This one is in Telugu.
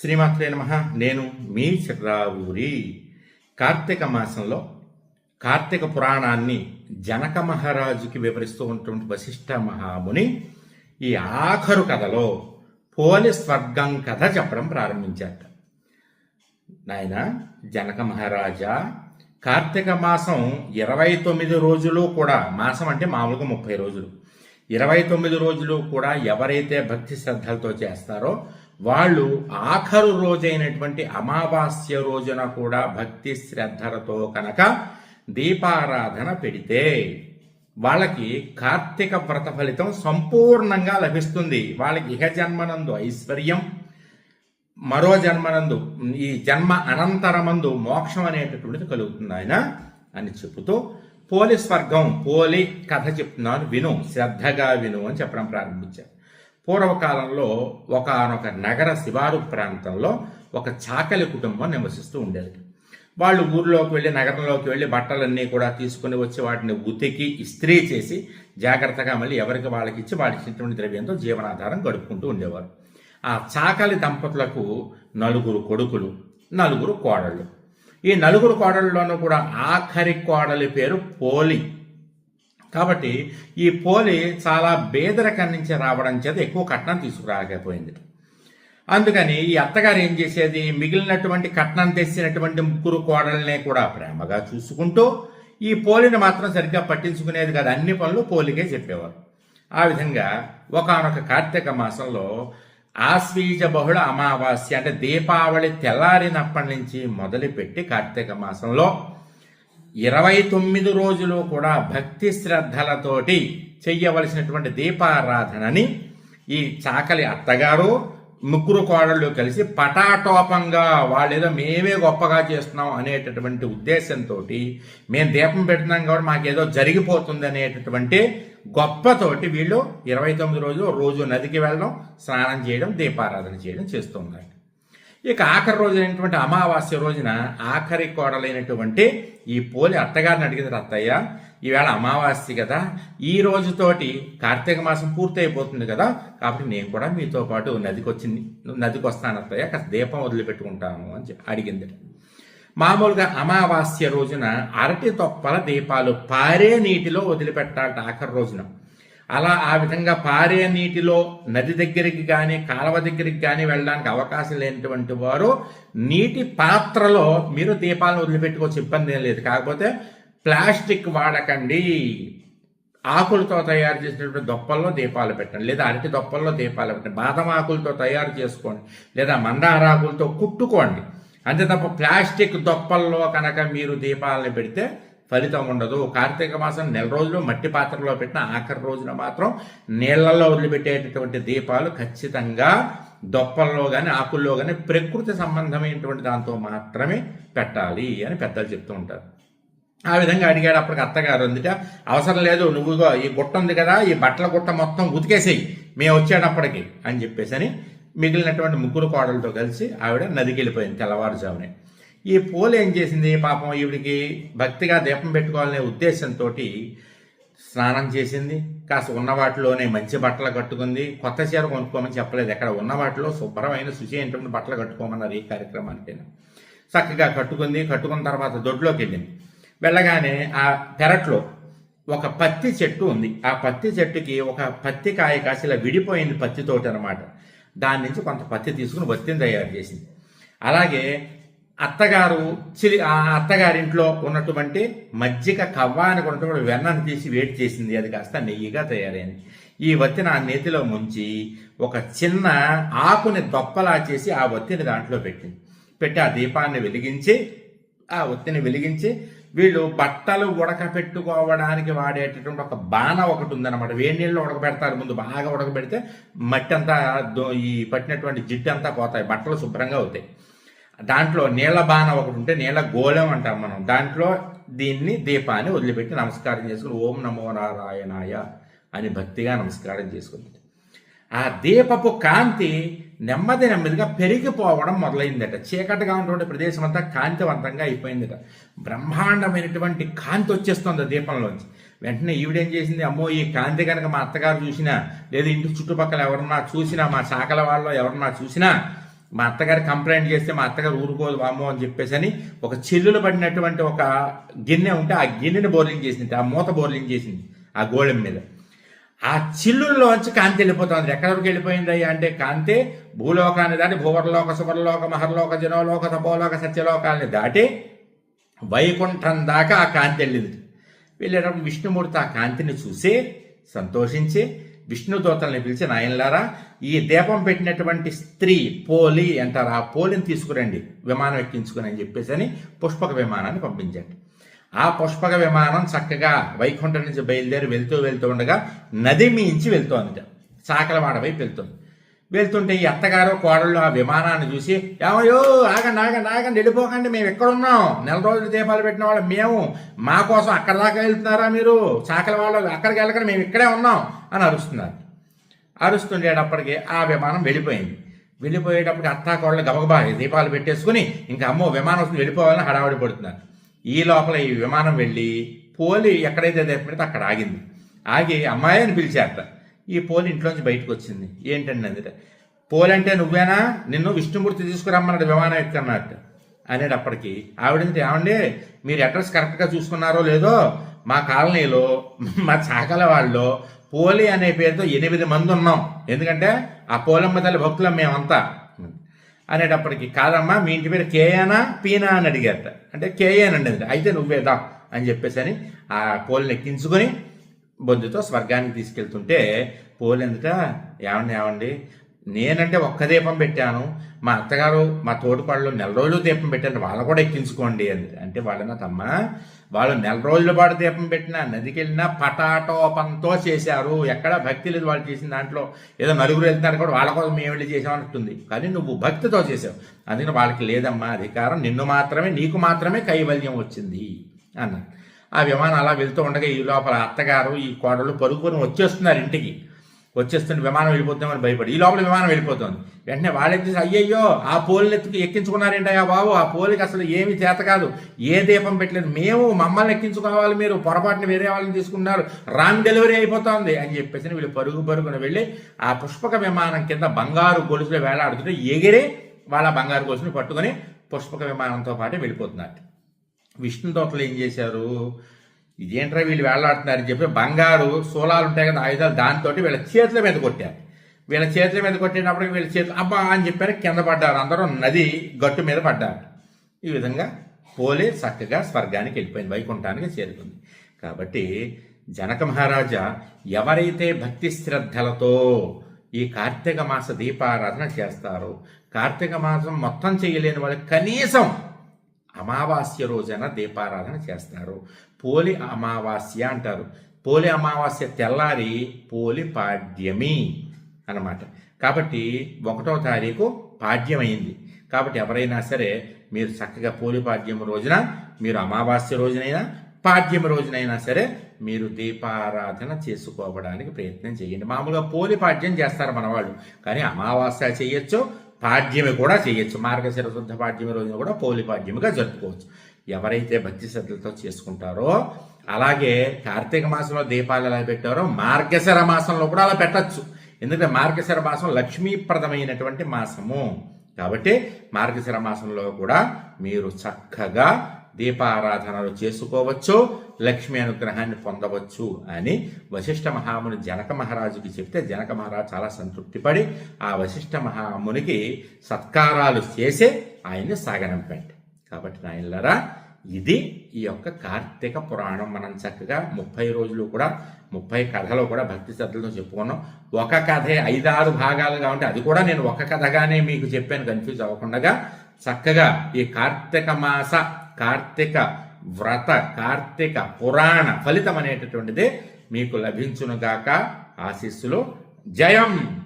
శ్రీమాత్రే నమ. నేను మీ చిర్రావూరి. కార్తీక మాసంలో కార్తీక పురాణాన్ని జనక మహారాజుకి వివరిస్తూ ఉన్నటువంటి వశిష్ఠ మహాముని ఈ ఆఖరు కథలో పోలి స్వర్గం కథ చెప్పడం ప్రారంభించాట నాయన జనక మహారాజా కార్తీక మాసం ఇరవై తొమ్మిది రోజులు కూడా మాసం అంటే మామూలుగా ముప్పై రోజులు. ఇరవై తొమ్మిది రోజులు కూడా ఎవరైతే భక్తి శ్రద్ధలతో చేస్తారో వాళ్ళు ఆఖరు రోజైనటువంటి అమావాస్య రోజున కూడా భక్తి శ్రద్ధలతో కనుక దీపారాధన పెడితే వాళ్ళకి కార్తీక వ్రత ఫలితం సంపూర్ణంగా లభిస్తుంది. వాళ్ళకి ఇహ జన్మనందు ఐశ్వర్యం మరో జన్మనందు ఈ జన్మ అనంతరమందు మోక్షం అనేటటువంటిది కలుగుతుంది ఆయన అని చెబుతూ పోలి స్వర్గం పోలి కథ చెప్తున్నాను విను శ్రద్ధగా విను అని చెప్పడం ప్రారంభించారు. పూర్వకాలంలో ఒకనొక నగర శివారు ప్రాంతంలో ఒక చాకలి కుటుంబం నివసిస్తూ ఉండేది. వాళ్ళు ఊర్లోకి వెళ్ళి నగరంలోకి వెళ్ళి బట్టలన్నీ కూడా తీసుకుని వచ్చి వాటిని ఉతికి ఇస్త్రీ చేసి జాగ్రత్తగా మళ్ళీ ఎవరికి వాళ్ళకి ఇచ్చి వాళ్ళకి ఇచ్చినటువంటి ద్రవ్యంతో జీవనాధారం గడుపుకుంటూ ఉండేవారు. ఆ చాకలి దంపతులకు నలుగురు కొడుకులు నలుగురు కోడళ్ళు. ఈ నలుగురు కోడళ్ళలోనూ కూడా ఆఖరి కోడలి పేరు పోలి. కాబట్టి ఈ పోలి చాలా బేదరకం నుంచి రావడం చేత ఎక్కువ కట్నం తీసుకురాకపోయింది అందుకని ఈ అత్తగారు ఏం చేసేది? మిగిలినటువంటి కట్నం తెచ్చినటువంటి ముగ్గురు కోడల్నే కూడా ప్రేమగా చూసుకుంటూ ఈ పోలిని మాత్రం సరిగ్గా పట్టించుకునేది కాదు. అన్ని పనులు పోలికే చెప్పేవారు. ఆ విధంగా ఒకనొక కార్తీక మాసంలో ఆశ్వీజ బహుళ అమావాస్య అంటే దీపావళి తెల్లారినప్పటి నుంచి మొదలుపెట్టి కార్తీక మాసంలో ఇరవై తొమ్మిది రోజులు కూడా భక్తి శ్రద్ధలతోటి చెయ్యవలసినటువంటి దీపారాధనని ఈ చాకలి అత్తగారు ముగ్గురు కోడళ్ళు కలిసి పటాటోపంగా వాళ్ళేదో మేమే గొప్పగా చేస్తున్నాం అనేటటువంటి ఉద్దేశంతో మేము దీపం పెడుతున్నాం కాబట్టి మాకేదో జరిగిపోతుంది అనేటటువంటి గొప్పతోటి వీళ్ళు ఇరవై తొమ్మిది రోజులు రోజు నదికి వెళ్ళడం స్నానం చేయడం దీపారాధన చేయడం చేస్తూ ఇక ఆఖరి రోజు అయినటువంటి అమావాస్య రోజున ఆఖరి కోడలైనటువంటి ఈ పోలి అత్తగారిని అడిగింది అత్తయ్య ఈవేళ అమావాస్య కదా ఈ రోజుతోటి కార్తీక మాసం పూర్తయిపోతుంది కదా కాబట్టి నేను కూడా మీతో పాటు నదికి వచ్చింది నదికి వస్తాను అత్తయ్య కాస్త దీపం వదిలిపెట్టుకుంటాను అని చెప్పి అడిగింది. మామూలుగా అమావాస్య రోజున అరటి తొప్పల దీపాలు పారే నీటిలో వదిలిపెట్టాలట ఆఖరి రోజున. అలా ఆ విధంగా పారే నీటిలో నది దగ్గరికి కానీ కాలువ దగ్గరికి కానీ వెళ్ళడానికి అవకాశం లేనటువంటి వారు నీటి పాత్రలో మీరు దీపాలను వదిలిపెట్టుకోవచ్చు ఇబ్బంది ఏం లేదు. కాకపోతే ప్లాస్టిక్ వాడకండి. ఆకులతో తయారు చేసినటువంటి దొప్పల్లో దీపాలు పెట్టండి. లేదా అరటి దొప్పల్లో దీపాలు పెట్టండి. బాదం ఆకులతో తయారు చేసుకోండి. లేదా మందార ఆకులతో కుట్టుకోండి. అంతే తప్ప ప్లాస్టిక్ దొప్పల్లో కనుక మీరు దీపాలను పెడితే ఫలితం ఉండదు. కార్తీక మాసం నెల రోజులు మట్టి పాత్రలో పెట్టిన ఆఖరి రోజున మాత్రం నీళ్ళలో వదిలిపెట్టేటటువంటి దీపాలు ఖచ్చితంగా దొప్పల్లో కానీ ఆకుల్లో కానీ ప్రకృతి సంబంధమైనటువంటి దాంతో మాత్రమే పెట్టాలి అని పెద్దలు చెప్తూ ఉంటారు. ఆ విధంగా అడిగాడు అప్పటికి అత్తగారు అందుట అవసరం లేదు నువ్వు ఈ గుట్ట ఉంది కదా ఈ బట్టల గుట్ట మొత్తం ఉతికేసేయి మేము వచ్చేటప్పటికి అని చెప్పేసి అని మిగిలినటువంటి ముగ్గురు కోడలతో కలిసి ఆవిడ నదికి వెళ్ళిపోయింది తెల్లవారుజామునే. ఈ పూలు ఏం చేసింది? పాపం ఈవిడికి భక్తిగా దీపం పెట్టుకోవాలనే ఉద్దేశంతో స్నానం చేసింది. కాస్త ఉన్న వాటిలోనే మంచి బట్టలు కట్టుకుంది. కొత్త చీర కొనుక్కోమని చెప్పలేదు. ఎక్కడ ఉన్న వాటిలో శుభ్రమైన శుచి బట్టలు కట్టుకోమన్నారు ఈ కార్యక్రమానికి. చక్కగా కట్టుకుంది. కట్టుకున్న తర్వాత దొడ్లోకి వెళ్ళింది. వెళ్ళగానే ఆ పెరట్లో ఒక పత్తి చెట్టు ఉంది. ఆ పత్తి చెట్టుకి ఒక పత్తి కాయ కాసి ఇలా విడిపోయింది పత్తి తోట అనమాట దాని నుంచి కొంత పత్తి తీసుకుని వత్తిని తయారు చేసింది. అలాగే అత్తగారు చిలి ఆ అత్తగారింట్లో ఉన్నటువంటి మజ్జిగ కవ్వానికి ఉన్నటువంటి వెన్నను తీసి వేడి చేసింది. అది కాస్త నెయ్యిగా తయారైంది. ఈ వత్తిని ఆ నేతిలో ముంచి ఒక చిన్న ఆకుని దొప్పలా చేసి ఆ వత్తిని దాంట్లో పెట్టింది. పెట్టి ఆ దీపాన్ని వెలిగించి ఆ ఒత్తిని వెలిగించి వీళ్ళు బట్టలు ఉడకపెట్టుకోవడానికి వాడేటటువంటి ఒక బాణ ఒకటి ఉందన్నమాట. వేడి నీళ్ళు ఉడకబెడతారు. ముందు బాగా ఉడకబెడితే మట్టి అంతా ఈ పట్టినటువంటి జిడ్డు అంతా పోతాయి. బట్టలు శుభ్రంగా అవుతాయి. దాంట్లో నీళ్ళ బాణ ఒకటి ఉంటే నీళ్ళ గోళం అంటాం మనం. దాంట్లో దీన్ని దీపాన్ని వదిలిపెట్టి నమస్కారం చేసుకుని ఓం నమో నారాయణాయ అని భక్తిగా నమస్కారం చేసుకుంది. ఆ దీపపు కాంతి నెమ్మది నెమ్మదిగా పెరిగిపోవడం మొదలైందట. చీకటిగా ఉన్నటువంటి ప్రదేశం అంతా కాంతివంతంగా అయిపోయిందట. బ్రహ్మాండమైనటువంటి కాంతి వచ్చేస్తుంది దీపంలోంచి. వెంటనే ఈవిడేం చేసింది? అమ్మో ఈ కాంతి కనుక మా అత్తగారు చూసినా లేదా ఇంటి చుట్టుపక్కల ఎవరన్నా చూసినా మా శాఖల వాళ్ళు ఎవరన్నా చూసినా మా అత్తగారు కంప్లైంట్ చేస్తే మా అత్తగారు ఊరుకోదు వామో అని చెప్పేసి అని ఒక చెల్లులు పడినటువంటి ఒక గిన్నె ఉంటే ఆ గిన్నెని బోర్లింగ్ చేసింది ఆ మూత బోర్లింగ్ చేసింది ఆ గోళం మీద. ఆ చిల్లుల్లోంచి కాంతి వెళ్ళిపోతుంది. ఎక్కడ వరకు వెళ్ళిపోయింది అయ్యా అంటే కాంతి భూలోకాన్ని దాటి భూవర్లోక సువర్లోక మహర్లోక జనోలోక తపోలోక సత్యలోకాన్ని దాటి వైకుంఠం దాకా ఆ కాంతి వెళ్ళింది. వెళ్ళేటప్పుడు విష్ణుమూర్తి ఆ కాంతిని చూసి సంతోషించి విష్ణు దూతల్ని పిలిచి నాయనలారా ఈ దీపం పెట్టినటువంటి స్త్రీ పోలి అంటారు. ఆ పోలిని తీసుకురండి. విమానం ఎక్కించుకుని అని చెప్పేసి అని పుష్పక విమానాన్ని పంపించండి. ఆ పుష్పక విమానం చక్కగా వైకుంఠం నుంచి బయలుదేరి వెళ్తూ వెళ్తూ ఉండగా నది మించి వెళ్తోంది. చాకలవాడ వైపు వెళ్తుంది. వెళ్తుంటే ఈ అత్తగారు కోడళ్ళు ఆ విమానాన్ని చూసి ఏమయ్యో ఆగండి ఆగండి ఆగండి వెళ్ళిపోకండి మేము ఎక్కడ ఉన్నాం నెల రోజులు దీపాలు పెట్టిన వాళ్ళు మేము మా కోసం అక్కడ దాకా వెళ్తున్నారా మీరు? చాకల వాళ్ళు అక్కడికి వెళ్ళకండి మేము ఇక్కడే ఉన్నాం. అని అరుస్తున్నారు. అరుస్తుండేటప్పటికి ఆ విమానం వెళ్ళిపోయింది. వెళ్ళిపోయేటప్పుడు అత్తా కోడలు గబగబా దీపాలు పెట్టేసుకుని ఇంకా అమ్మో విమానం వస్తుంది వెళ్ళిపోవాలని హడావిడి పడుతున్నారు. ఈ లోపల ఈ విమానం వెళ్ళి పోలి ఎక్కడైతే పెడితే అక్కడ ఆగింది. ఆగి అమ్మాయి అని పిలిచారట. ఈ పోలి ఇంట్లోంచి బయటకు వచ్చింది. ఏంటండి అందుకే పోలి అంటే నువ్వేనా? నిన్ను విష్ణుమూర్తి తీసుకురమ్మన్నాడు విమానం ఎక్కన్నట్టు అనేటప్పటికి ఆవిడంటే ఏమండి? మీరు అడ్రస్ కరెక్ట్గా చూసుకున్నారో లేదో? మా కాలనీలో మా చాకల వాళ్ళు పోలి అనే పేరుతో ఎనిమిది మంది ఉన్నాం. ఎందుకంటే ఆ పోలమ్మ తల్లి భక్తులం మేమంతా. అనేటప్పటికి కాదమ్మా మీ ఇంటి పేరు కేయానా పీనా అని అడిగారట. అంటే కేయానండి అయితే నువ్వేదా అని చెప్పేసి అని ఆ పోలిని ఎక్కించుకొని బొద్దుతో స్వర్గానికి తీసుకెళ్తుంటే పోలెందుట? ఏమండి ఏమండి? నేనంటే ఒక్క దీపం పెట్టాను. మా అత్తగారు మా తోటిపాళ్ళు నెల రోజులు దీపం పెట్టాను వాళ్ళని కూడా ఎక్కించుకోండి అని అంటే వాళ్ళ తమ్మ వాళ్ళు నెల రోజుల పాటు దీపం పెట్టినా నదికి వెళ్ళినా పటాటోపంతో చేశారు. ఎక్కడ భక్తి లేదు వాళ్ళు చేసిన దాంట్లో. ఏదో నలుగురు వెళ్తున్నారు కూడా వాళ్ళ కోసం మేము వెళ్ళి చేసామన్నట్టుంది కానీ నువ్వు భక్తితో చేసావు అందుకని వాళ్ళకి లేదమ్మా అధికారం నిన్ను మాత్రమే నీకు మాత్రమే కైవల్యం వచ్చింది అన్నారు ఆ విమానం అలా వెళ్తూ ఉండగా ఈ లోపల అత్తగారు ఈ కోడలు పరుగుకొని వచ్చేస్తున్నారు ఇంటికి. వచ్చేస్తుంటే విమానం వెళ్ళిపోతామని భయపడి ఈ లోపల విమానం వెళ్ళిపోతుంది. వెంటనే వాళ్ళకి చూసి అయ్యయ్యో ఆ పోలిని ఎత్తుకు ఎక్కించుకున్నారేంటయ్యా బాబు? ఆ పోలికి అసలు ఏమి చేత కాదు. ఏ దీపం పెట్టలేదు. మేము మమ్మల్ని ఎక్కించుకోవాలి మీరు పొరపాటున వేరే వాళ్ళని తీసుకున్నారు. రాంగ్ డెలివరీ అయిపోతుంది అని చెప్పేసి వీళ్ళు పరుగు పరుగున వెళ్ళి ఆ పుష్పక విమానం కింద బంగారు గొలుసులు వేలాడుతుంటే ఎగిరి వాళ్ళ బంగారు గొలుసుని పట్టుకొని పుష్పక విమానంతో పాటు వెళ్ళిపోతున్నారు. విష్ణు దోతలు ఏం చేశారు? ఇదేంట్రా వీళ్ళు వేలాడుతున్నారని చెప్పి బంగారు సోలాలు ఉంటాయి కదా ఆయుధాలు దాంతో వీళ్ళ చేతుల మీద కొట్టారు. వీళ్ళ చేతుల మీద కొట్టినప్పుడు వీళ్ళ చేతులు అబ్బా అని చెప్పారు కింద పడ్డారు. అందరూ నది గట్టు మీద పడ్డారు. ఈ విధంగా పోలే చక్కగా స్వర్గానికి వెళ్ళిపోయింది వైకుంఠానికి చేరుకుంది. కాబట్టి జనక మహారాజా ఎవరైతే భక్తి శ్రద్ధలతో ఈ కార్తీక మాస దీపారాధన చేస్తారో కార్తీక మాసం మొత్తం చేయలేని వాళ్ళు కనీసం అమావాస్య రోజున దీపారాధన చేస్తారు. పోలి అమావాస్య అంటారు. పోలి అమావాస్య తెల్లారి పోలి పాడ్యమి అనమాట కాబట్టి ఒకటో తారీఖు పాడ్యమైంది. కాబట్టి ఎవరైనా సరే మీరు చక్కగా పోలి పాడ్యం రోజున మీరు అమావాస్య రోజునైనా పాడ్యం రోజునైనా సరే మీరు దీపారాధన చేసుకోవడానికి ప్రయత్నం చేయండి. మామూలుగా పోలి పాడ్యం చేస్తారు మనవాళ్ళు. కానీ అమావాస్య చేయొచ్చు పాడ్యమి కూడా చేయొచ్చు. మార్గశిర శుద్ధ పాడ్యమి రోజున కూడా పోలి పాడ్యమిగా జరుపుకోవచ్చు. ఎవరైతే భక్తి శ్రద్ధలతో చేసుకుంటారో అలాగే కార్తీక మాసంలో దీపాలు ఎలా పెట్టారో మార్గశిర మాసంలో కూడా అలా పెట్టచ్చు. ఎందుకంటే మార్గశిర మాసం లక్ష్మీప్రదమైనటువంటి మాసము. కాబట్టి మార్గశిర మాసంలో కూడా మీరు చక్కగా దీపారాధనలు చేసుకోవచ్చు లక్ష్మీ అనుగ్రహాన్ని పొందవచ్చు అని వశిష్ఠ మహాముని జనక మహారాజుకి చెప్తే జనక మహారాజు చాలా సంతృప్తిపడి ఆ వశిష్ఠ మహామునికి సత్కారాలు చేసే ఆయన్ని సాగనంపండి. కాబట్టి నాయనలారా ఇది ఈ యొక్క కార్తీక పురాణం మనం చక్కగా ముప్పై రోజులు కూడా ముప్పై కథలు కూడా భక్తి శ్రద్ధలతో చెప్పుకున్నాం. ఒక కథే ఐదారు భాగాలుగా ఉంటే అది కూడా నేను ఒక కథగానే మీకు చెప్పాను కన్ఫ్యూజ్ అవ్వకుండా చక్కగా ఈ కార్తీక మాస కార్తీక వ్రత కార్తీక పురాణ ఫలితం అనేటటువంటిది మీకు లభించునుగాక ఆశీస్సులు. జయం.